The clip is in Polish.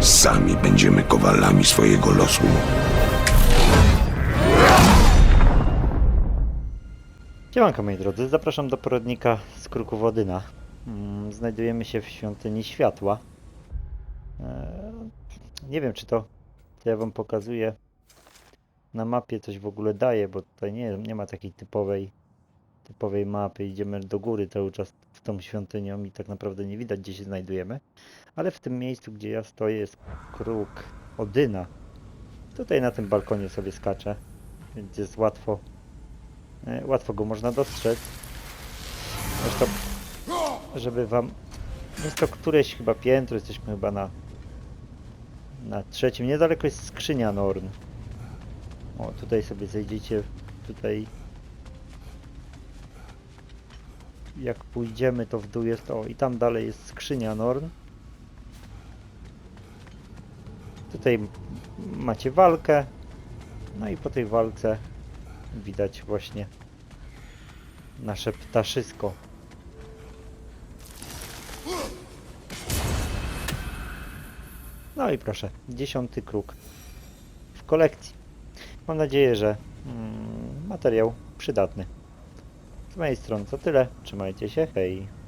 Sami będziemy kowalami swojego losu. Siemanko moi drodzy, zapraszam do poradnika z Wodyna. Mm, Znajdujemy się w świątyni światła. Eee, Nie wiem czy to, co ja wam pokazuję na mapie coś w ogóle daje, bo tutaj nie, nie ma takiej typowej typowej mapy. Idziemy do góry cały czas tą świątynią i tak naprawdę nie widać gdzie się znajdujemy. Ale w tym miejscu gdzie ja stoję jest kruk Odyna. Tutaj na tym balkonie sobie skaczę, więc jest łatwo E, Łatwo go można dostrzec. Zresztą, żeby wam... Jest to któreś chyba piętro, jesteśmy chyba na... Na trzecim. Niedaleko jest skrzynia Norn. O, tutaj sobie zejdziecie. Tutaj... Jak pójdziemy to w dół jest... O, i tam dalej jest skrzynia Norn. Tutaj macie walkę. No i po tej walce widać właśnie nasze ptaszysko. No i proszę, dziesiąty kruk w kolekcji. Mam nadzieję, że mm, materiał przydatny. Z mojej strony to tyle. Trzymajcie się, hej.